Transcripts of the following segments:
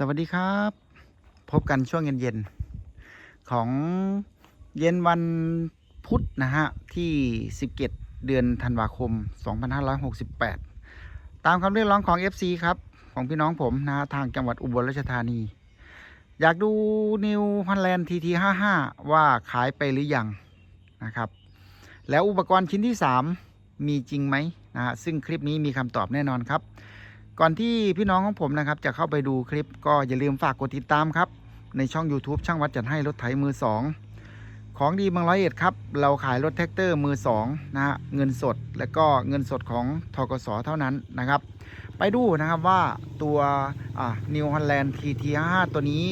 สวัสดีครับ พบกันช่วงเย็นๆ ของเย็นวันพุธนะฮะ ที่ 17 เดือนธันวาคม 2568 ตามคำเรียกร้องของ FC ครับ ของพี่น้องผมนะฮะทางจังหวัดอุบลราชธานี อยากดูนิวพันแลนด์ทีที55 ว่าขายไปหรือยังนะครับ แล้วอุปกรณ์ชิ้นที่ 3 มีจริงไหมนะฮะซึ่งคลิปนี้มีคำตอบแน่นอนครับ ก่อนที่พี่น้องของผมนะครับ จะเข้าไปดูคลิปก็อย่าลืมฝากกดติดตามครับ ในช่อง YouTube ช่างวัดจัดให้รถไถมือ 2 ของดีเมืองร้อยเอ็ดครับ เราขายรถแท็กเตอร์มือ 2 นะฮะเงินสดและก็เงินสดของทกสเท่านั้นนะครับ ไปดูนะครับว่าตัวนิวฮอลแลนด์ TT5 ตัวนี้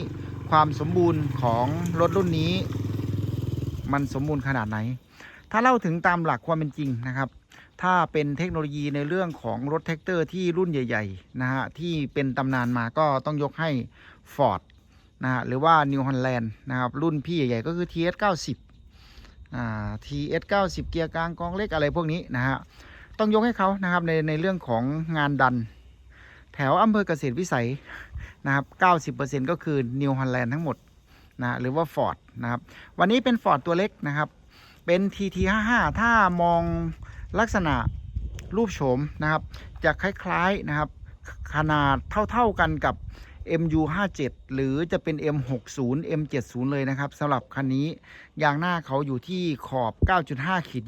ความสมบูรณ์ของรถรุ่นนี้ มันสมบูรณ์ขนาดไหน ถ้าเล่าถึงตามหลักความเป็นจริงนะครับ ถ้าเป็นเทคโนโลยีในเรื่องของรถแท็กเตอร์ที่รุ่นใหญ่ ๆ นะฮะ ที่เป็นตำนานมาก็ต้องยกให้ Ford นะฮะ หรือว่า New Holland นะครับ รุ่นพี่ใหญ่ ๆ ก็คือ TS 90อ่า TS 90 เกียร์กลางกองเล็กอะไรพวกนี้นะฮะ ต้องยกให้เขานะครับในในเรื่องของงานดัน แถวอำเภอเกษตรวิสัยนะครับ90%ก็คือ New Holland ทั้งหมดนะหรือว่า Ford นะครับ วันนี้เป็น Ford ตัวเล็กนะครับ เป็น TT55 ถ้ามอง ลักษณะรูปโฉมนะครับ จะคล้ายๆนะครับ ขนาดเท่าๆกันกับ MU57 หรือจะเป็น M60 M70 เลยนะครับสำหรับคันนี้ยางหน้าเขาอยู่ที่ขอบ 9.5ขีด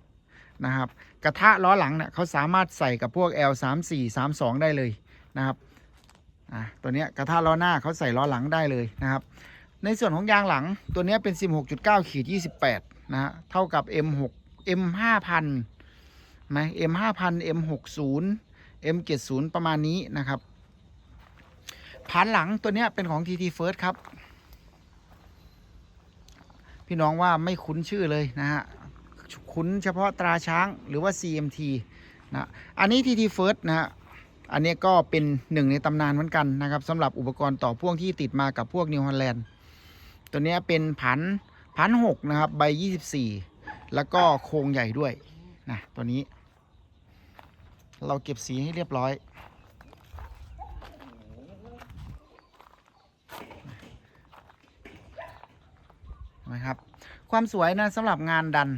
24 นะครับ กระทะล้อหลังเนี่ยเขาสามารถใส่กับพวก L34 32 ได้เลยนะครับอะตัวเนี้ยกระทะล้อหน้าเขาใส่ล้อหลังได้เลยนะครับ ในส่วนของยางหลังตัวเนี้ยเป็น 16.9ขีด28นะฮะเท่ากับ M6 M5000 ไหม M5000 M60 M70 ประมาณนี้นะครับผ่านหลังตัวเนี้ยเป็นของ TT First ครับ พี่น้องว่าไม่คุ้นชื่อเลยนะฮะ คุ้นเฉพาะตราช้างหรือว่า CMT นะอันนี้ TT First นะฮะอันนี้ก็เป็นหนึ่งในตำนานเหมือนกันนะครับสำหรับอุปกรณ์ต่อพ่วงที่ติดมากับพวก New Holland ตัวเนี้ยเป็นผันผันหกนะครับ ใบ 24 แล้วก็โครงใหญ่ด้วยนะตัวนี้ เราเก็บสีให้เรียบร้อย นะครับ ความสวยนะสำหรับงานดัน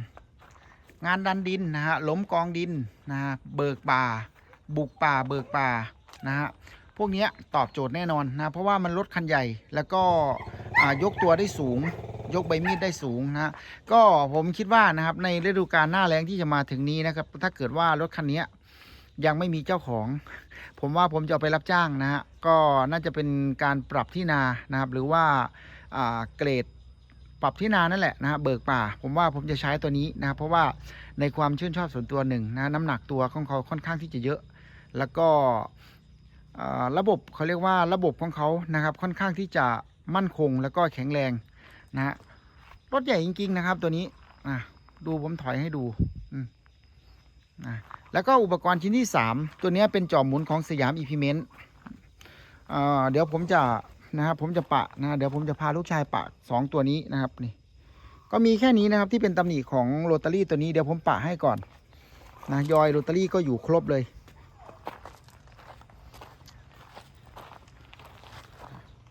งานดันดินนะฮะล้มกองดินนะฮะเบิกป่า บุกป่าเบิกป่านะฮะพวกนี้ตอบโจทย์แน่นอนนะเพราะว่ามันรถคันใหญ่แล้วก็ยกตัวได้สูงยกใบมีดได้สูงนะก็ผมคิดว่านะครับในฤดูกาลหน้าแรงที่จะมาถึงนี้นะครับถ้าเกิดว่ารถคันนี้ ยังไม่มีเจ้าของ ผมว่าผมจะเอาไปรับจ้างนะฮะก็น่าจะเป็นการปรับที่นานะครับ หรือว่าเกรดปรับที่นานั่นแหละนะฮะเบิกป่า ผมว่าผมจะใช้ตัวนี้นะครับเพราะว่าในความชื่นชอบส่วนตัวหนึ่งนะน้ำหนักตัวของเขาค่อนข้างที่จะเยอะ แล้วก็ระบบเขาเรียกว่าระบบของเขานะครับ ค่อนข้างที่จะมั่นคงแล้วก็แข็งแรงนะฮะรถใหญ่จริง ๆ นะครับ ตัวนี้อะดูผมถอยให้ดูอืมนะ แล้วก็อุปกรณ์ชิ้นที่ 3 ตัวนี้เป็นจอบหมุนของสยามอีพีเมนต์เดี๋ยวผมจะนะครับผมจะปะนะเดี๋ยวผมจะพาลูกชายปะสองตัวนี้นะครับนี่ก็มีแค่นี้นะครับที่เป็นตำหนิของโรตารี่ตัวนี้เดี๋ยวผมปะให้ก่อนนะยอยโรตารี่ก็อยู่ครบเลย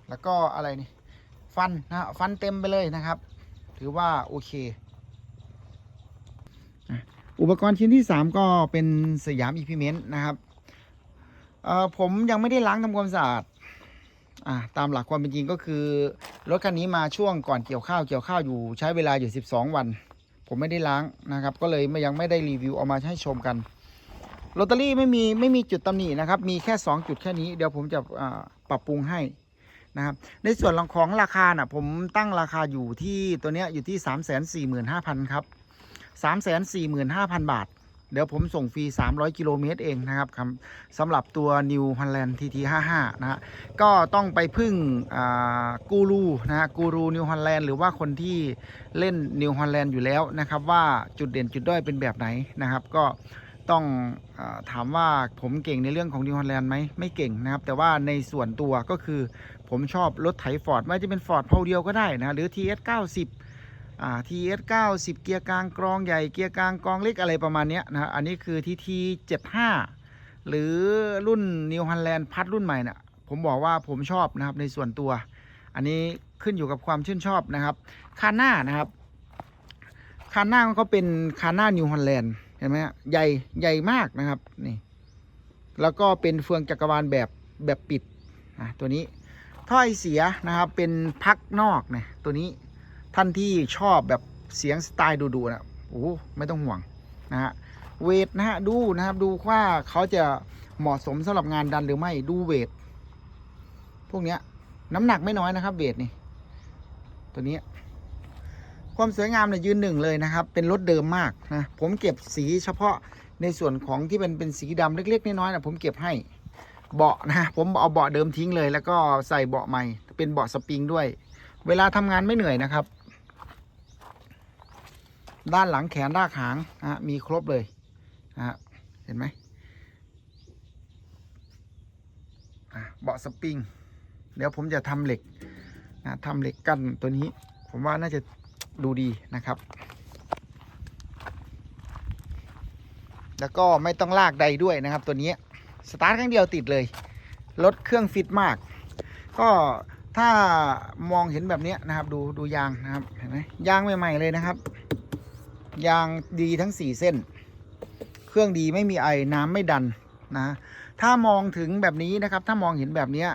แล้วก็อะไรนี่ ฟันนะฟันเต็มไปเลยนะครับ ถือว่าโอเค อุปกรณ์ชิ้นที่ 3 ก็เป็นสยามอีพีเมนต์นะครับผมยังไม่ได้ล้างทำความสะอาดอาตามหลักความเป็นจริงก็คือรถคันนี้มาช่วงก่อนเกี่ยวข้าวเกี่ยวข้าวอยู่ใช้เวลาอยู่ 12 วัน ผมไม่ได้ล้างนะครับ ก็เลยยังไม่ได้รีวิวเอามาให้ชมกันโรตารี่ไม่มีไม่มีจุดตำหนินะครับ มีแค่ 2 จุดแค่นี้เดี๋ยวผมจะปรับปรุงให้นะครับ ในส่วนของราคาน่ะผมตั้งราคาอยู่ที่ตัวเนี้ยอยู่ที่ 345,000 ครับ 345,000บาท เดี๋ยวผมส่งฟรี 300 กิโลเมตรเองนะครับสำหรับตัว New Holland TT55 นะฮะก็ต้องไปพึ่งกูรูนะฮะกูรูนิวฮอลแลนด์หรือว่าคนที่เล่นนิวฮอลแลนด์อยู่แล้วนะครับว่าจุดเด่นจุดด้อยเป็นแบบไหนนะครับ ก็ต้องอถามว่าผมเก่งในเรื่องของนิวฮอลแลนด์ไหมไม่เก่งนะครับ แต่ว่าในส่วนตัวก็คือผมชอบรถไถฟอร์ดไม่ว่าจะเป็นฟอร์ดเพาเดียวก็ได้นะ หรือ TS 90 อ่า TS 90เกียร์กลางกรองใหญ่เกียร์กลางกรองเล็กอะไรประมาณนี้นะอันนี้คือ TT 75หรือรุ่น New Holland พัดรุ่นใหม่น่ะผมบอกว่าผมชอบนะครับในส่วนตัว อันนี้ขึ้นอยู่กับความชื่นชอบนะครับคานหน้านะครับคานหน้ามันก็เป็นคานหน้านิวฮอลแลนด์เห็นไหมฮะใหญ่ใหญ่มากนะครับนี่แล้วก็เป็นเฟืองจักรวาลแบบแบบปิดนะตัวนี้ถ้อยเสียนะครับเป็นพักนอกเนี่ยตัวนี้ ท่านที่ชอบแบบเสียงสไตล์ดุๆนะโอ้ไม่ต้องห่วงนะฮะเวทนะฮะดูนะครับดูว่าเขาจะเหมาะสมสำหรับงานดันหรือไม่ดูเวท พวกเนี้ยน้ำหนักไม่น้อยนะครับเวทนี่ตัวนี้ ความสวยงามเนี่ยยืนหนึ่งเลยนะครับ เป็นรถเดิมมากนะผมเก็บสีเฉพาะในส่วนของที่เป็นเป็นสีดำเล็ก ๆ น้อยๆนะผมเก็บให้เบาะนะผมเอาเบาะเดิมทิ้งเลย แล้วก็ใส่เบาะใหม่ เป็นเบาะสปริงด้วย เวลาทำงานไม่เหนื่อยนะครับ ด้านหลังแขนด้านหางนะมีครบเลยนะเห็นไหมเบาะสปริง เดี๋ยวผมจะทำเหล็กนะทำเหล็กกั้นตัวนี้ ผมว่าน่าจะดูดีนะครับ แล้วก็ไม่ต้องลากใดด้วยนะครับ ตัวนี้สตาร์ทครั้งเดียวติดเลยรถเครื่องฟิตมาก ก็ถ้ามองเห็นแบบนี้นะครับ ดูดูยางนะครับเห็นไหมยางใหม่ๆเลยนะครับ ยางดีทั้ง 4 เส้น เครื่องดีไม่มีไอน้ำไม่ดันนะถ้ามองถึงแบบนี้นะครับ ถ้ามองเห็นแบบนี้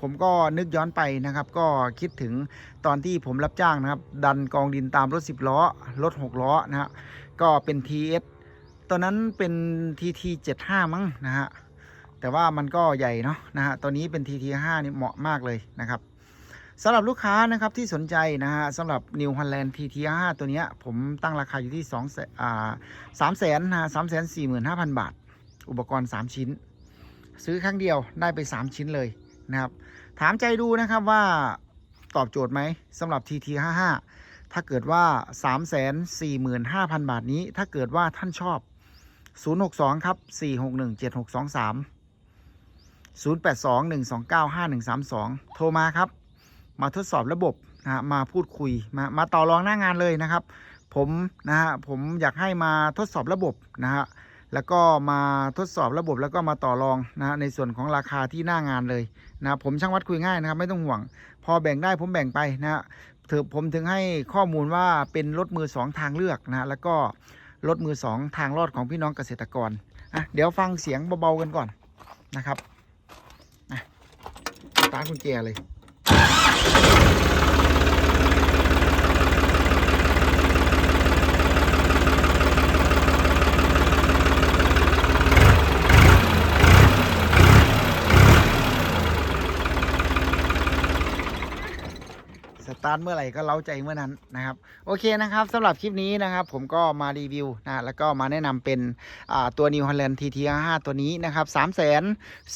ผมก็นึกย้อนไปนะครับ ก็คิดถึงตอนที่ผมรับจ้างนะครับ ดันกองดินตามรถ 10 ล้อ รถ 6 ล้อนะฮะก็เป็น TS ตอนนั้นเป็น TT 75 มั้งนะฮะแต่ว่ามันก็ใหญ่เนาะนะฮะตอนนี้เป็น TT 5นี่เหมาะมากเลยนะครับ สำหรับลูกค้านะครับที่สนใจนะฮะสำหรับ New Holland TT 5 ตัวนี้ผมตั้งราคาอยู่ที่2แสอ่าสามแสนนะสามแสนสี่หมื่นห้าพันบาท อุปกรณ์ 3 ชิ้น ซื้อครั้งเดียวได้ไป 3 ชิ้นเลยนะครับ ถามใจดูนะครับว่าตอบโจทย์ไหมสำหรับ TT 55 ถ้าเกิดว่า 3 4 5 0 0 0 บาทนี้ ถ้าเกิดว่าท่านชอบ 062 ครับ 461 7623 082 129 5132 โทรมาครับ มาทดสอบระบบนะฮะมาพูดคุยมามาต่อรองหน้างานเลยนะครับ ผมนะฮะผมอยากให้มาทดสอบระบบนะฮะแล้วก็มาทดสอบระบบแล้วก็มาต่อรองนะฮะในส่วนของราคาที่หน้างานเลยนะผมช่างวัดคุยง่ายนะครับ ไม่ต้องห่วง พอแบ่งได้ผมแบ่งไปนะฮะถือผมถึงให้ข้อมูลว่าเป็นรถมือสองทางเลือกนะฮะแล้วก็รถมือสองทางรอดของพี่น้องเกษตรกรอะเดี๋ยวฟังเสียงเบาๆกันก่อนนะครับอะตานกุญแจเลย Thank you. สตาร์ทเมื่อไหร่ก็เล้าใจเมื่อนั้นนะครับโอเคนะครับสำหรับคลิปนี้นะครับ ผมก็มารีวิวนะแล้วก็มาแนะนำเป็นตัว New Holland TT 5ตัวนี้นะครับ3 4 5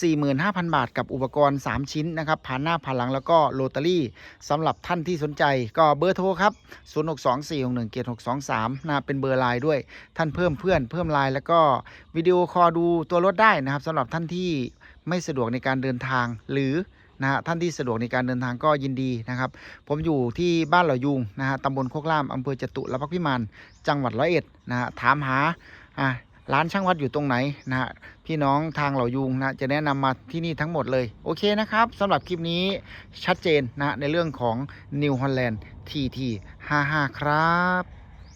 0 0 0 บาทกับอุปกรณ์ 3 ชิ้นนะครับผ่านหน้าผ่านหลังแล้วก็โรตารี่สำหรับท่านที่สนใจก็เบอร์โทรครับ0 6 2 4 6 1 7 6 2 3นะเป็นเบอร์ไลน์ด้วยท่านเพิ่มเพื่อนเพิ่มไลน์แล้วก็วิดีโอคอลดูตัวรถได้นะครับสำหรับท่านที่ไม่สะดวกในการเดินทางหรือ นะฮะท่านที่สะดวกในการเดินทางก็ยินดีนะครับ ผมอยู่ที่บ้านเหล่ายุงนะฮะตำบลโคกล่ามอำเภอจตุรพักษ์พิมานจังหวัดร้อยเอ็ดนะฮะถามหาอ่าร้านช่างวัดอยู่ตรงไหนนะฮะพี่น้องทางเหล่ายุงนะจะแนะนำมาที่นี่ทั้งหมดเลย โอเคนะครับสำหรับคลิปนี้ชัดเจนนะฮะในเรื่องของ New Holland TT 55 ครับ